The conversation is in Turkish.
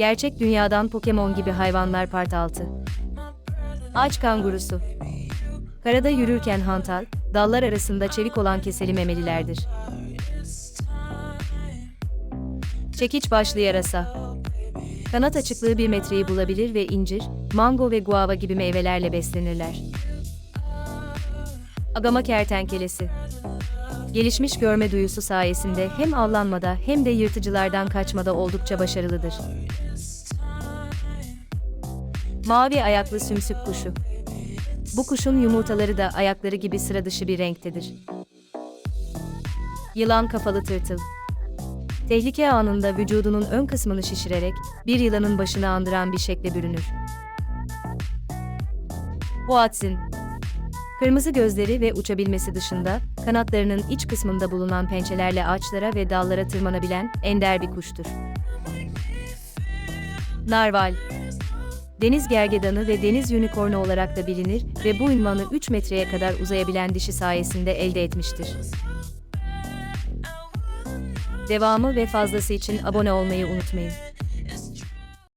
Gerçek dünyadan Pokemon gibi hayvanlar part 6. Ağaç kangurusu. Karada yürürken hantal, dallar arasında çevik olan keseli memelilerdir. Çekiç başlı yarasa. Kanat açıklığı 1 metreyi bulabilir ve incir, mango ve guava gibi meyvelerle beslenirler. Agama kertenkelesi. Gelişmiş görme duyusu sayesinde hem avlanmada hem de yırtıcılardan kaçmada oldukça başarılıdır. Mavi ayaklı sümsük kuşu. Bu kuşun yumurtaları da ayakları gibi sıra dışı bir renktedir. Yılan kafalı tırtıl. Tehlike anında vücudunun ön kısmını şişirerek bir yılanın başını andıran bir şekle bürünür. Boğatzin. Kırmızı gözleri ve uçabilmesi dışında, kanatlarının iç kısmında bulunan pençelerle ağaçlara ve dallara tırmanabilen ender bir kuştur. Narval Deniz gergedanı ve deniz unicornu olarak da bilinir ve bu ünvanı 3 metreye kadar uzayabilen dişi sayesinde elde etmiştir. Devamı ve fazlası için abone olmayı unutmayın.